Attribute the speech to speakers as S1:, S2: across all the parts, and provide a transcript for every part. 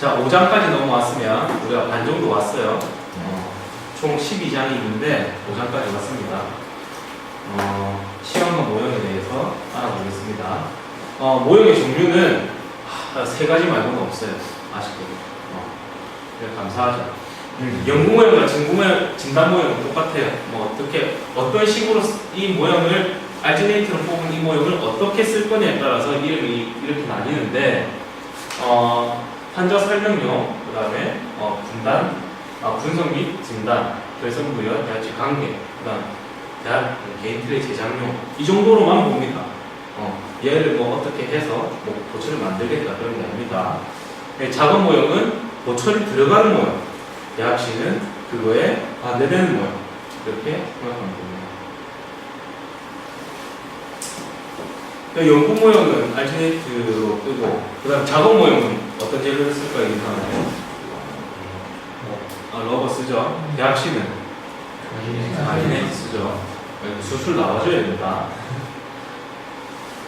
S1: 자, 5장까지 넘어왔으면 우리가 반 정도 왔어요. 어, 총 12장이 있는데 5장까지 왔습니다. 어, 시험과 모형에 대해서 알아보겠습니다. 어, 모형의 종류는 하, 세 가지 말고는 없어요. 아쉽게도. 어, 네, 감사하죠. 연구 모형과 진구 모형, 진단 모형은 똑같아요. 뭐 어떻게 어떤 식으로 이 모형을 알지네이트로 뽑은 이 모형을 어떻게 쓸 거냐에 따라서 이름이 이렇게 나뉘는데 어, 환자 설명용, 그 다음에 어, 분단, 아, 분석 및 진단, 결성 부여, 대하치 관계, 그 다음 대학 개인 틀의 제작용 이 정도로만 봅니다. 어, 얘를 뭐 어떻게 해서 뭐 보초를 만들겠다 그런 게 아닙니다. 네, 작업 모형은 보초를 들어가는 모형, 대학시는 그거에 반대되는 모형 이렇게 생각하면 됩니다. 그 연구 모형은 알지네이트로 뜨고 그 다음 작업 모형은 어떤 재료를 쓸까 이상하네요. 아, 러버 쓰죠. 대학시는 알지네이트 쓰죠. 수술 나와줘야 됩니다.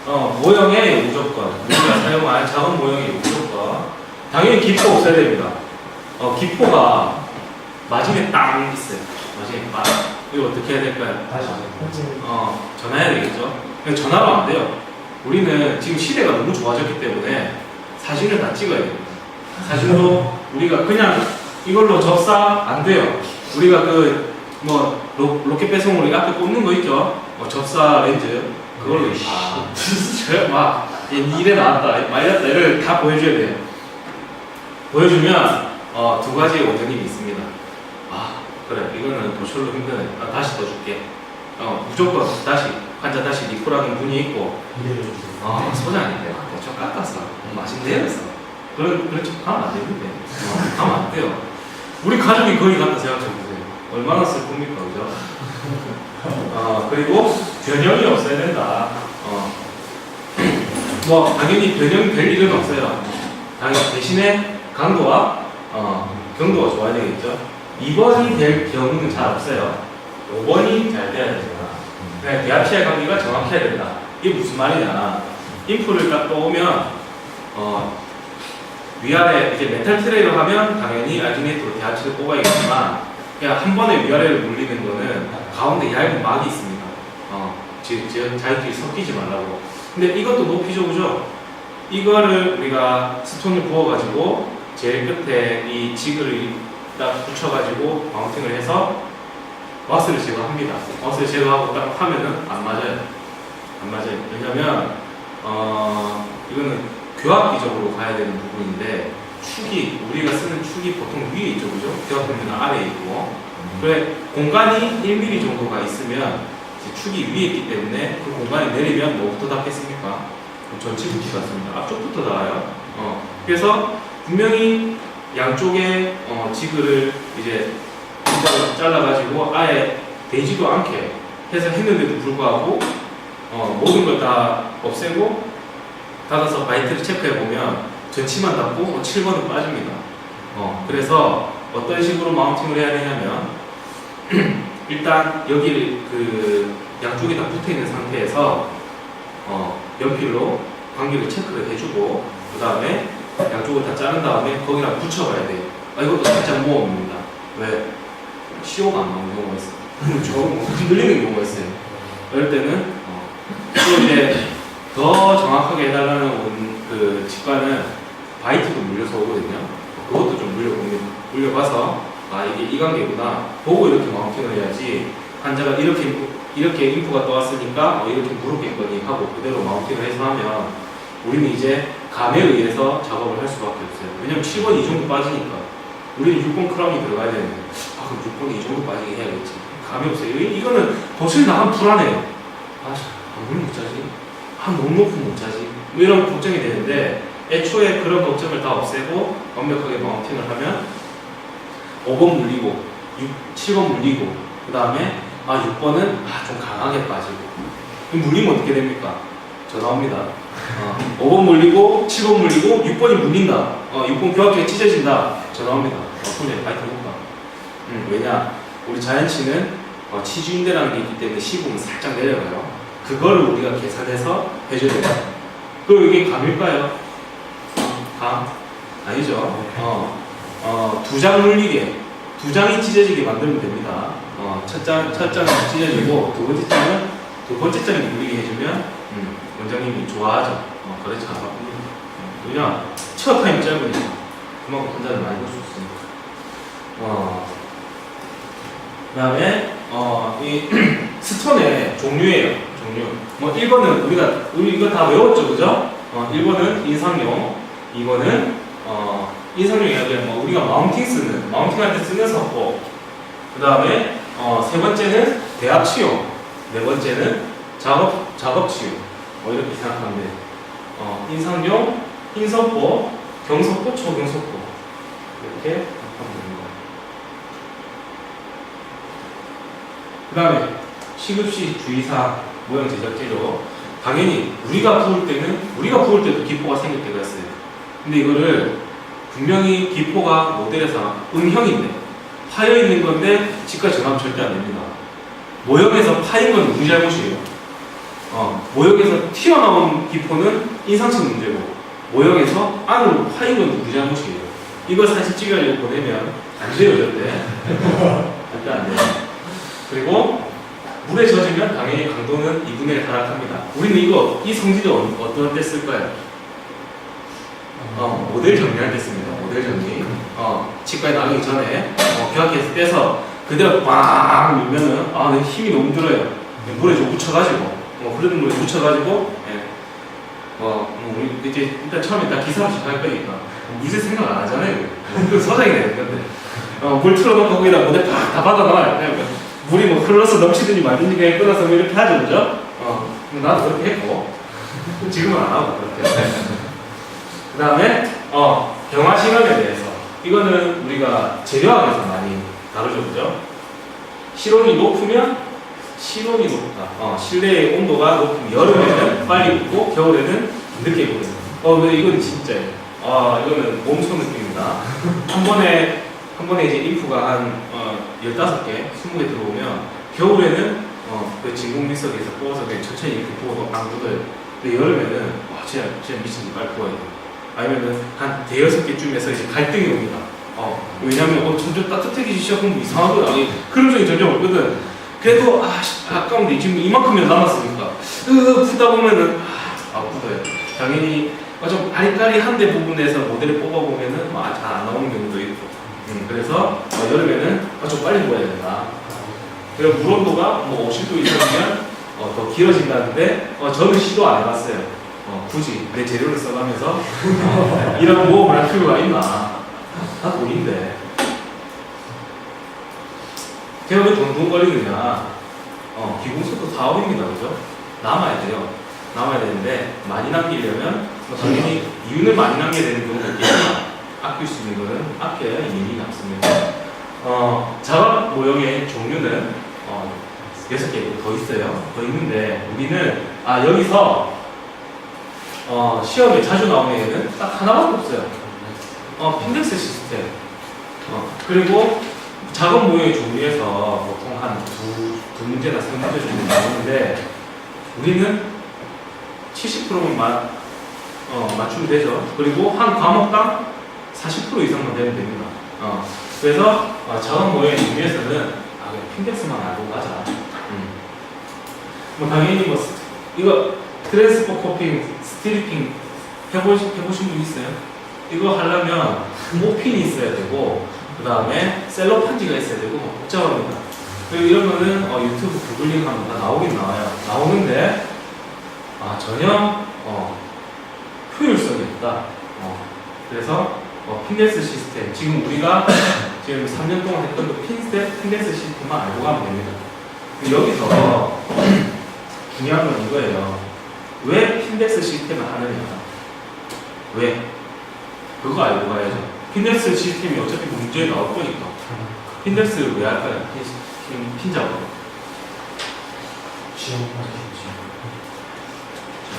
S1: 어, 모형의 무조건 우리가 사용할 작업 모형의 무조건 당연히 기포 없어야 됩니다. 어, 기포가 마지막에 땅 있어요. 마지막에 빵. 이거 어떻게 해야 될까요?
S2: 다시
S1: 어, 전화해야 되겠죠? 전화로 안 돼요. 우리는 지금 시대가 너무 좋아졌기 때문에 사진을 다 찍어야 돼요. 사진으로 우리가 그냥 이걸로 접사 안 돼요. 우리가 그 뭐 로켓 배송으로 이 앞에 꽂는 거 있죠? 뭐 접사 렌즈 그걸로 아, 저막 이래 나왔다 말렸다 이를 다 보여줘야 돼요. 보여주면 어, 두 가지 원전이 있습니다. 아 그래 이거는 도철로 힘드네. 아, 다시 더 줄게. 어, 무조건 다시 환자 다시 리콜하는 분이 있고.
S2: 주세요.
S1: 아 소장인데 대충 깎았어 맛있네요? 그래서. 그런 그런 척 하면 안 되는데. 어, 하면 안 돼요. 우리 가족이 거기 갔다 생각해 보세요. 얼마나 슬픕니까 그죠? 어, 그리고 변형이 없어야 된다. 어. 뭐 당연히 변형이 될 일은 없어요. 당연히 대신에 강도와 어, 경도가 좋아야 되겠죠. 2번이 될 경우는 잘 없어요. 5번이 잘 돼야 됩니 다 그냥 대합치의 관계가 정확해야 된다 이게 무슨 말이냐 인프를 딱 떠오면 어, 위아래 이제 메탈 트레이를 하면 당연히 알지네이트로 대하치를 뽑아야겠지만 그냥 한 번에 위아래를 물리는 거는 가운데 얇은 막이 있습니다. 어, 지, 지, 자기들이 섞이지 말라고. 근데 이것도 높이 좁죠. 이거를 우리가 스톤을 부어가지고 제일 끝에 이 지그를 딱 붙여가지고 마운팅을 해서 와스를 제거합니다. 와스를 제거하고 딱 하면은 안 맞아요. 안 맞아요. 왜냐면 어, 이거는 교합기적으로 가야 되는 부분인데 축이 우리가 쓰는 축이 보통 위에 있죠, 그죠? 교합하면 아래에 있고 그래 공간이 1mm 정도가 있으면 축이 위에 있기 때문에 그 공간이 내리면 뭐부터 닿겠습니까? 전치부터 닿습니다. 앞쪽부터 닿아요. 어, 그래서 분명히 양쪽에 어, 지그를 이제 잘라가지고 아예 되지도 않게 해서 했는데도 불구하고 어, 모든 걸 다 없애고 닫아서 바이트를 체크해 보면 전치만 닫고 뭐 7번은 빠집니다. 어, 그래서 어떤 식으로 마운팅을 해야 되냐면 일단 여기를 그 양쪽이 다 붙어 있는 상태에서 어, 연필로 관계를 체크를 해주고 그 다음에 양쪽을 다 자른 다음에 거기랑 붙여봐야 돼요. 아, 이것도 살짝 모읍니다. 왜? 시오가 안 나오는 경우가 있어요. 저거 뭐 흔들리는 경우가 있어요. 이럴 때는 어, 또 이제 더 정확하게 해달라는 원- 그 직관은 바이트도 물려서 오거든요. 그것도 좀 물려봅니다. 물려봐서 아 이게 이 관계구나 보고 이렇게 마운팅을 해야지 환자가 이렇게 이렇게 인프가 떠왔으니까 어, 이렇게 물었겠거니 하고 그대로 마운팅을 해서 하면 우리는 이제 감에 의해서 작업을 할 수밖에 없어요. 왜냐면 7번 이 정도 빠지니까 우리는 6번 크라운이 들어가야 되는데 아 그럼 6번이 이 정도 빠지게 해야겠지. 감이 없어요. 이- 이거는 도저히 나가면 불안해요. 아, 아무리 못 자지? 아, 너무 높으면 못 자지? 뭐 이런 걱정이 되는데 애초에 그런 걱정을 다 없애고 완벽하게 마운팅을 하면 5번 물리고 6, 7번 물리고 그 다음에 아 6번은 아, 좀 강하게 빠지고 그럼 물리면 어떻게 됩니까? 전화 옵니다. 어, 5번 물리고 7번 물리고 6번이 물린다. 어, 6번 교합적에 찢어진다. 전화 옵니다. 어, 이제 파이팅? 음, 왜냐? 우리 자연치는 어, 치주인대라는 게 있기 때문에 시공이 살짝 내려가요. 그거를 우리가 계산해서 해줘야 돼요. 그럼 이게 감일까요? 감? 아니죠. 어, 어, 두 장 물리게, 두 장이 찢어지게 만들면 됩니다. 어, 첫 장, 첫 장은 찢어지고, 두 번째 장은, 두 번째 장이 물리게 해주면, 음, 원장님이 좋아하죠. 어, 그렇지 않아. 왜냐, 첫 타임 짧으니까. 그만큼 혼자를 많이 볼 수 있으니까. 어, 그 다음에, 어, 이 스톤의 종류예요. 종류. 뭐, 1번은 우리가, 우리 이거 다 외웠죠. 그죠? 어, 1번은 인상용, 2번은, 어, 인상용이 아니라 뭐, 우리가 마운팅 쓰는, 마운팅할 때 쓰는 석고, 그 다음에, 어, 세 번째는 대합 치용, 네 번째는 작업, 작업 치용. 뭐, 이렇게 생각하면 돼요. 어, 인상용, 흰석고, 경석고, 초경석고. 이렇게 생각하면 됩니다. 그 다음에 시급시 주의사항 모형 제작 재료 당연히 우리가 부을 때는 우리가 부을 때도 기포가 생길 때가 있어요. 근데 이거를 분명히 기포가 모델에서 음형인데 파여 있는 건데 치과 전압 절대 안 됩니다. 모형에서 파인 건 우리 잘못이에요. 어, 모형에서 튀어나온 기포는 인상성 문제고 모형에서 안으로 파인 건 우리 잘못이에요. 이거 사진 찍으려고 보내면 안 돼요 절대. 절대 안 돼요 그리고 물에 젖으면 당연히 강도는 2분의 1 하락합니다. 우리는 이거 이 성질을 어- 어떤 때 쓸까요? 어, 모델 정리할 때 씁니다. 모델 정리. 어, 치과에 나가기 전에 어, 교학기에서 떼서 그대로 빵 밀면은 아, 내 힘이 너무 들어요. 물에 좀 묻혀가지고 어, 흐르는 물에 묻혀가지고 예. 어, 뭐 우리 이제 일단 처음에 다 기사로 시작할 거니까 이제 생각 안 하잖아요. 그 서장이 되는 건데 어, 물 틀어놓고 거기다 모델 팍다 받아놔요. 물이 뭐 흘러서 넘치든지 말든지 그냥 끊어서 뭐 이렇게 하죠, 그죠? 어, 나도 그렇게 했고 지금은 안 하고 그렇게. 그 다음에 어, 경화 시간에 대해서 이거는 우리가 재료학에서 많이 다루죠, 그죠? 실온이 높으면 실온이 높다. 어, 실내의 온도가 높으면 여름에는 빨리 붙고 겨울에는 늦게 붙어요. 어, 근데 이건 진짜예요. 아, 이거는 몸소 느낌입니다. 한 번에 한 번에 이제 인프가 한 어, 15개, 20개 들어오면 겨울에는 어, 그 진공 미석에서 구워서 그냥 천천히 이렇게 구워도 안 굳어요. 근데 여름에는 와 진짜 진짜 미친 듯 빨리 구워야 돼요. 아니면은 한 대여섯 개쯤에서 이제 갈등이 옵니다. 어, 왜냐면 어, 점점 따뜻해지기 시작하면 이상하거든. 아니, 그런 적이 점점 없거든. 그래도 아, 씨, 아까운데 지금 이만큼이나 남았으니까 으 푸다 보면은 아, 아 굳어요. 당연히 어, 좀 아리까리한데 부분에서 모델을 뽑아보면은 뭐, 잘안 나오는 경우도 있고 음, 그래서 어, 여름에는 어, 좀 빨리 구워야 된다. 그리고 물 온도가 뭐 50도 이상이면 어, 더 길어진다는데 어, 저는 시도 안 해봤어요. 어, 굳이 내 재료를 써가면서 어, 이런 모험을 할 필요가 있나? 다 돈인데. 제가 왜돈 거리느냐? 어, 기공수도 사업입니다, 그죠? 남아야 돼요. 남아야 되는데 많이 남기려면 뭐 당연히 이윤을 많이 남겨야 되는 경우가 있겠지만 아낄 수 있는 거는 아껴야 이윤이 남습니다. 어, 작업 모형의 종류는 어, 6개 더 있어요. 더 있는데 우리는 아 여기서 어, 시험에 자주 나오는 애는 딱 하나밖에 없어요. 어, 핀덱스 시스템. 어, 그리고 작업 모형의 종류에서 보통 한 두, 두 문제나 세 문제 정도 나오는데 우리는 70%만 마, 어, 맞추면 되죠. 그리고 한 과목당 40% 이상만 되면 됩니다. 어, 그래서 어, 작업 모형의 종류에서는 아, 그냥 핀덱스만 알고 가자. 음. 뭐 당연히 뭐 스- 이거 트랜스퍼 코핑, 스트리핑 해보신, 해보신 분 있어요? 이거 하려면 모핀이 있어야 되고 그 다음에 셀로판지가 있어야 되고 뭐 복잡합니다. 그리고 이런 거는 어, 유튜브 구글링 하면 다 나오긴 나와요. 나오는데 아 전혀 어, 효율성이 없다. 어, 그래서 어, 핀데스 시스템 지금 우리가 지금 3년 동안 했던 그 핀데, 핀데스 시스템만 알고 가면 됩니다. 여기서 중요한 건 이거예요. 왜 핀덱스 시스템을 하느냐? 왜? 그거 알고 가야죠. 핀덱스 시스템이 어차피 문제에 나올 거니까. 핀덱스를 왜 할까요? 핀, 핀, 핀 작업.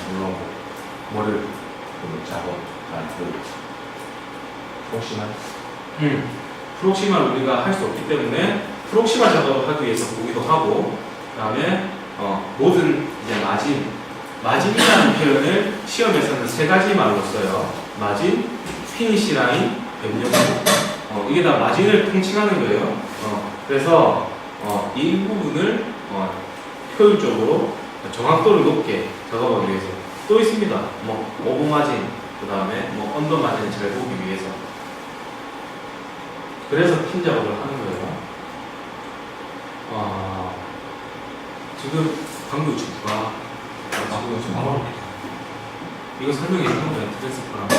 S2: 물론 뭐를 그 작업 그 혹시나
S1: 음. 프록시마를 우리가 할 수 없기 때문에 프록시마 작업을 하기 위해서 보기도 하고, 그 다음에 어, 모든 이제 마진, 마진이라는 표현을 시험에서는 세 가지 말로 써요. 마진, 피니시 라인, 변경부. 어, 이게 다 마진을 통칭하는 거예요. 어, 그래서 어, 이 부분을 어, 효율적으로 정확도를 높게 작업하기 위해서 또 있습니다. 뭐 오버 마진, 그 다음에 뭐 언더 마진을 잘 보기 위해서. 그래서 핀 작업을 하는 거예요. 아, 지금 아, 지금 지금 바로 이거 설명해 주는 거예요. 트랜스퍼랑 다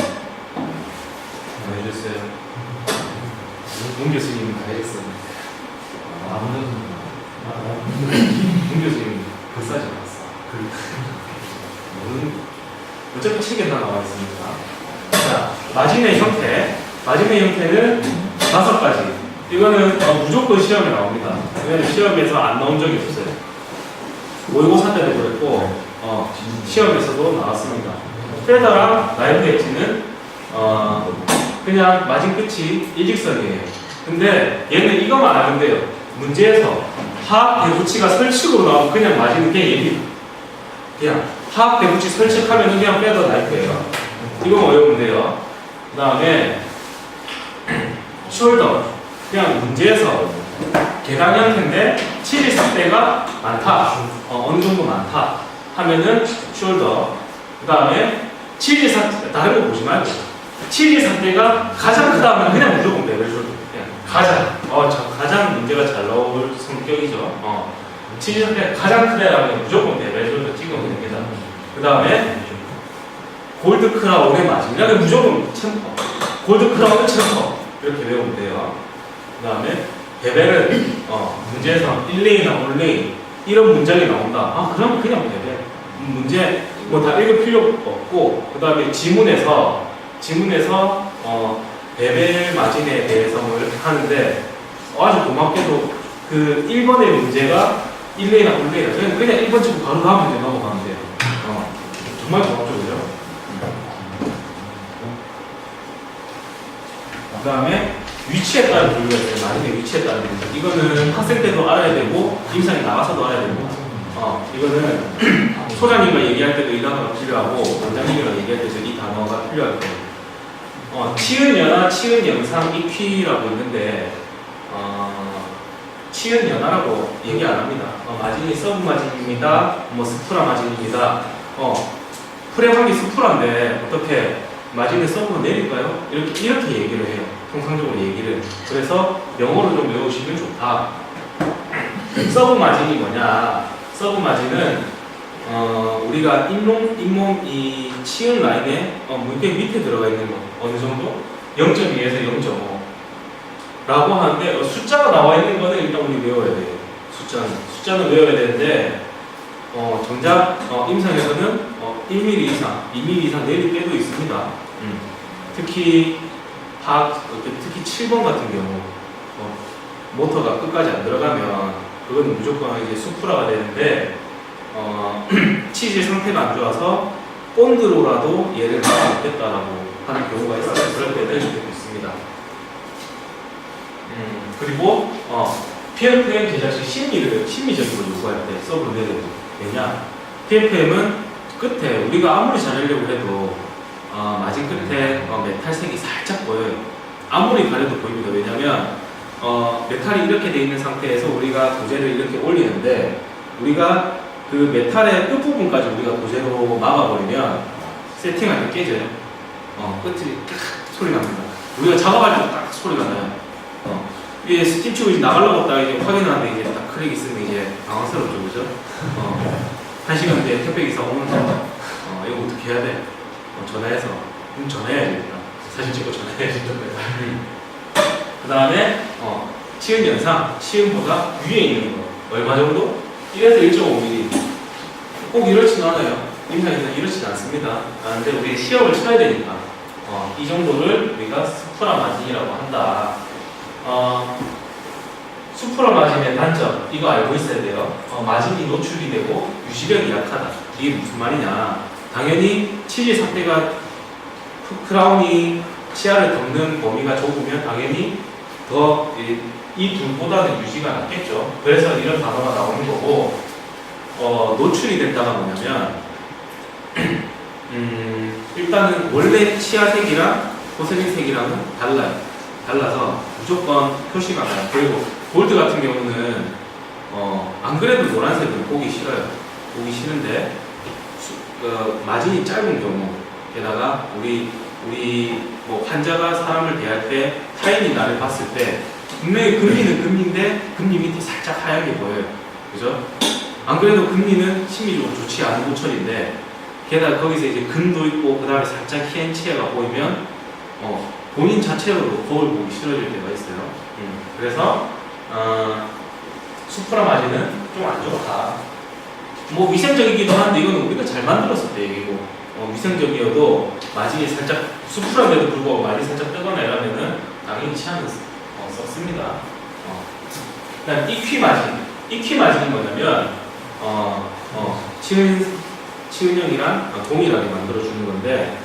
S1: 해줬어요. 문 교수님 다 해줬어요. 아, 문 교수님 불사지 않았어. 음, 어차피 책에 다 나와 있으니까. 자, 마진의 형태. 마진의 형태는 다섯 가지. 이거는 어, 무조건 시험에 나옵니다. 왜냐면 시험에서 안 나온 적이 없어요. 모의고사 때도 그랬고, 어, 시험에서도 나왔습니다. 페더랑 라이브 엣지는 어, 그냥 마진 끝이 일직선이에요. 근데 얘는 이것만 알면 돼요. 문제에서 하악 대부치가 설칙으로 나오면 그냥 마진은 그냥 얘기 그냥 하악 대부치 설칙하면 그냥 페더 라이프예요. 이거만 외우면 돼요. 그 다음에 숄더 그냥 문제에서 계량 형태인데 7일상대가 많다. 어, 어느 정도 많다. 하면은 숄더. 그 다음에 7일상 다른 거 보지 말고 7일상대가 가장 크다 하면 그냥 무조건 레벨 숄더. 그냥 가장. 어, 저 가장 문제가 잘 나올 성격이죠. 어. 7일상대 가장 크다라면 무조건 레벨 숄더 찍으면 됩니다. 그 다음에 골드 크라운의 마지막에 무조건 챔퍼. 골드 크라운은 챔퍼. 이렇게 외우면 돼요. 그 다음에 베벨은 어, 문제에서 1레인이나 온레인 이런 문장이 나온다. 아 그럼 그냥 베벨. 음, 문제 뭐 다 읽을 필요 없고 그 다음에 지문에서 지문에서 어, 베벨 마진에 대해서 뭐 이렇게 하는데 어, 아주 고맙게도 그 1번의 문제가 1레인이나 온레인이나 그냥, 그냥 1번 치고 바로 다음 문제 넘어가면 돼요. 어, 정말 고맙죠 그 다음에 위치에 따른 분류가 있어요. 마진의 위치에 따른 분류. 이거는 학생 때도 알아야 되고 임상에 나가서도 알아야 되고. 어, 이거는 소장님과 얘기할 때도 이 단어가 필요하고 원장님이랑 얘기할 때도 이 단어가 거예요. 어, 치은 연화, 치은 영상 이퀴라고 있는데 어, 치은 연화라고 얘기 안 합니다. 어, 마진이 서브 마진입니다. 뭐 스프라 마진입니다. 어, 프레함이 스프라인데 어떻게 마진을 서브로 내릴까요? 이렇게 이렇게 얘기를 해요. 통상적으로 얘기를. 그래서 영어로 좀 외우시면 좋다. 서브 마진이 뭐냐? 서브 마진은 어, 우리가 잇몸 잇몸 이 치은 라인에 어, 무게 밑에 들어가 있는 거 어느 정도? 0.2에서 0.5 라고 하는데 어, 숫자가 나와 있는 거는 일단 우리 외워야 돼요. 숫자는 숫자는 외워야 되는데 어, 정작 어, 임상에서는 어, 1mm 이상, 2mm 이상 내릴 때도 있습니다. 음. 특히 하, 특히 7번 같은 경우 어, 모터가 끝까지 안 들어가면 그건 무조건 이제 수프라가 되는데 어, 치질 상태가 안 좋아서 본드로라도 얘를 막아 먹겠다라고 하는 경우가 있어요. 그럴 때는 되고 있습니다. 음, 그리고 어, PFM 제작 시 심리를 심리적으로 요구할 때 내야 됩니다. 왜냐? PFM은 끝에 우리가 아무리 잘하려고 해도 어, 마진 끝에 어, 메탈색이 살짝 보여요. 아무리 가려도 보입니다. 왜냐하면 어, 메탈이 이렇게 돼 있는 상태에서 우리가 도제를 이렇게 올리는데 우리가 그 메탈의 끝 부분까지 우리가 도제로 막아버리면 세팅할 때 깨져요. 어, 끝이 딱 소리 납니다. 우리가 작업할 때 딱 소리가 나요. 어, 이게 스팀 이제 나가려고 했다가 이제 확인하는데 이제 딱 크랙 있으면 이제 당황스럽죠, 그죠? 어, 한 시간 뒤에 택배 기사 오면서 어, 이거 어떻게 해야 돼? 어, 전화해서 음, 전화해야지 일단 사진 찍고 전화해야지. 그 다음에 어, 치은 연상 치은보다 위에 있는 거. 얼마 정도? 1에서 1.5mm 꼭 이렇지는 않아요. 임상에서는 이렇지는 않습니다. 아, 근데 우리 시험을 쳐야 되니까. 어, 이 정도를 우리가 스프라 마진이라고 한다. 어, 수프라 마진의 단점 이거 알고 있어야 돼요. 어, 마진이 노출이 되고 유지력이 약하다. 이게 무슨 말이냐 당연히 치질 상태가 크- 크라운이 치아를 덮는 범위가 좁으면 당연히 더이 둘보다는 유지가 낮겠죠. 그래서 이런 단어가 나오는 거고 어, 노출이 됐다가 뭐냐면 음, 일단은 원래 치아 색이랑 포세린 색이랑은 달라요. 달라서 무조건 표시가 나요. 그리고 골드 같은 경우는 어, 안 그래도 노란색은 보기 싫어요. 보기 싫은데 수- 어, 마진이 짧은 경우 게다가 우리 우리 뭐 환자가 사람을 대할 때 타인이 나를 봤을 때 분명히 금리는 금리인데 금리 밑에 살짝 하얗게 보여요. 그죠? 안 그래도 금리는 심리적으로 좋지 않은 고철인데 게다가 거기서 이제 금도 있고 그 다음에 살짝 희엔 치해가 보이면 어, 본인 자체로도 거울 보기 싫어질 때가 있어요. 음, 그래서 어, 수프라 마진은 좀 안 좋다. 뭐 위생적이기도 한데 이건 우리가 잘 만들었을 때 얘기고 어, 위생적이어도 마진이 살짝 수프라에도 불구하고 마진이 살짝 뜨거나 이러면은 당연히 치안은 어, 썼습니다. 어. 그다음 EQ 마진. EQ 마진이 뭐냐면 어, 어, 치은 치은형이랑 동일하게 만들어주는 건데